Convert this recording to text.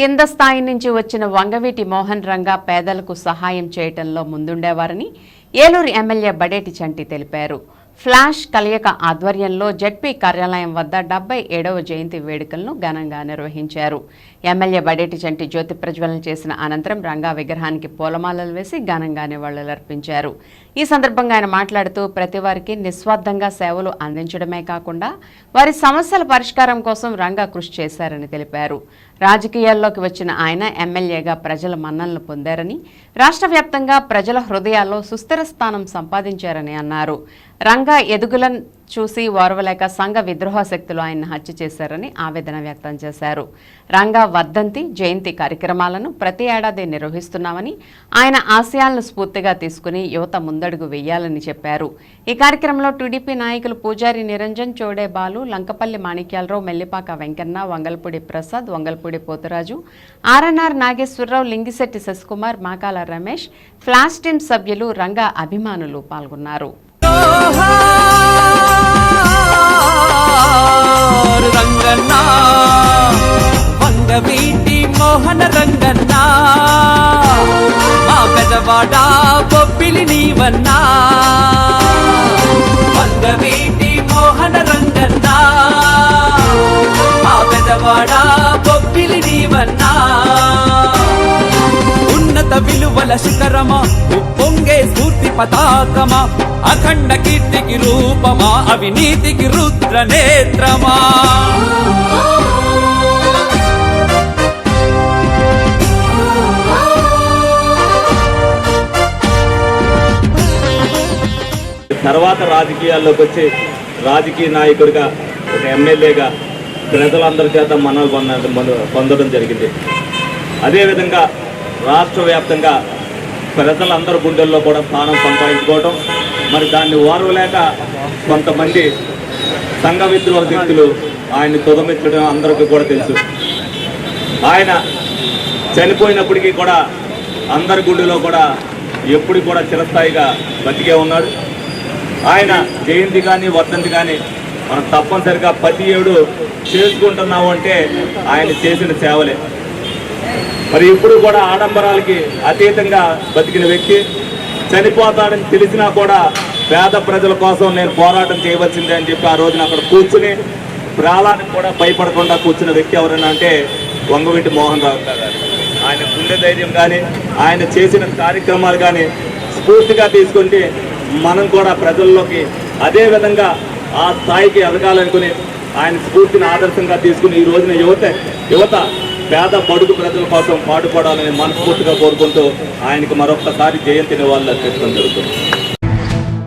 కింద స్థాయి నుంచి వచ్చిన వంగవీటి మోహన్ రంగా పేదలకు సహాయం చేయటంలో ముందుండేవారని ఏలూరు ఎమ్మెల్యే బడేటి చంటి తెలిపారు. ఫ్లాష్ కలయిక ఆధ్వర్యంలో జడ్పీ కార్యాలయం వద్ద డెబ్బై ఏడవ జయంతి వేడుకలను ఘనంగా నిర్వహించారు. ఎమ్మెల్యే బడేటి చంటి జ్యోతి ప్రజ్వలన చేసిన అనంతరం రంగా విగ్రహానికి పూలమాలలు వేసి ఘనంగా నివాళులర్పించారు. ఈ సందర్భంగా ఆయన మాట్లాడుతూ ప్రతి వారికి నిస్వార్థంగా సేవలు అందించడమే కాకుండా వారి సమస్యల పరిష్కారం కోసం రంగా కృషి చేశారని తెలిపారు. రాజకీయాల్లోకి వచ్చిన ఆయన ఎమ్మెల్యేగా ప్రజల మన్ననలు పొందారని రాష్ట్ర ప్రజల హృదయాల్లో సుస్థిర స్థానం సంపాదించారని అన్నారు. రంగా ఎదుగులను చూసి ఓర్వలేక సంఘ విద్రోహ శక్తులు ఆయన్ని హత్య చేశారని ఆవేదన వ్యక్తం చేశారు. రంగా వర్ధంతి జయంతి కార్యక్రమాలను ప్రతి ఏడాది నిర్వహిస్తున్నామని ఆయన ఆశయాలను స్ఫూర్తిగా తీసుకుని యువత ముందడుగు వేయాలని చెప్పారు. ఈ కార్యక్రమంలో టీడీపీ నాయకులు Pujari Niranjan Chode Balu Lankapalli Manikyalarao Mellipaka Venkanna Vangalpudi Prasad Vangalpudi Poturaju RNR Nageswararao Lingisetti Sasikumar Makala Ramesh flash team సభ్యులు రంగా అభిమానులు పాల్గొన్నారు. బొబ్బిలి వంగవీటి మోహన రంగన్నా? మా పెదవాడ బొబ్బిలి నీవన్నా? ఉన్నత విలువల శిఖరమా ఉప్పొంగే స్ఫూర్తి పతాకమా? అఖండ కీర్తికి రూపమా? అవినీతికి రుద్ర నేత్రమా తర్వాత రాజకీయాల్లోకి వచ్చి రాజకీయ నాయకుడిగా ఒక ఎమ్మెల్యేగా ప్రజలందరి చేత మన్నలు పొందడం పొందడం జరిగింది. అదేవిధంగా రాష్ట్ర వ్యాప్తంగా ప్రజలందరి గుండెల్లో కూడా స్థానం సంపాదించుకోవడం మరి దాన్ని ఓర్వలేక కొంతమంది సంఘ విద్రోహ వ్యక్తులు ఆయన్ని తుదమిచ్చడం అందరికీ కూడా తెలుసు. ఆయన చనిపోయినప్పటికీ కూడా అందరి గుండెలో కూడా ఎప్పుడు కూడా చిరస్థాయిగా బతికే ఉన్నాడు. ఆయన జయంతి కానీ వర్ధంతి కానీ మనం తప్పనిసరిగా ప్రతి ఏడు చేసుకుంటున్నాము అంటే ఆయన చేసిన సేవలే. మరి ఇప్పుడు కూడా ఆడంబరాలకి అతీతంగా బతికిన వ్యక్తి చనిపోతాడని తెలిసినా కూడా పేద ప్రజల కోసం నేను పోరాటం చేయవలసిందే అని చెప్పి ఆ రోజున అక్కడ కూర్చుని ప్రాణానికి కూడా భయపడకుండా కూర్చున్న వ్యక్తి ఎవరైనా అంటే వంగవీటి మోహన్ రావు గారు. ఆయన గుండె ధైర్యం కానీ ఆయన చేసిన కార్యక్రమాలు కానీ స్ఫూర్తిగా తీసుకుంటే మనం కూడా ప్రజల్లోకి అదే విధంగా ఆ స్థాయికి ఎదగాలనుకుని ఆయన స్ఫూర్తిని ఆదర్శంగా తీసుకుని ఈ రోజున యువత యువత పేద బడుగు ప్రజల కోసం పాటుపడాలని మనస్ఫూర్తిగా కోరుకుంటూ ఆయనకు మరొకసారి జయంతి నివాళులు అర్పించడం జరుగుతుంది.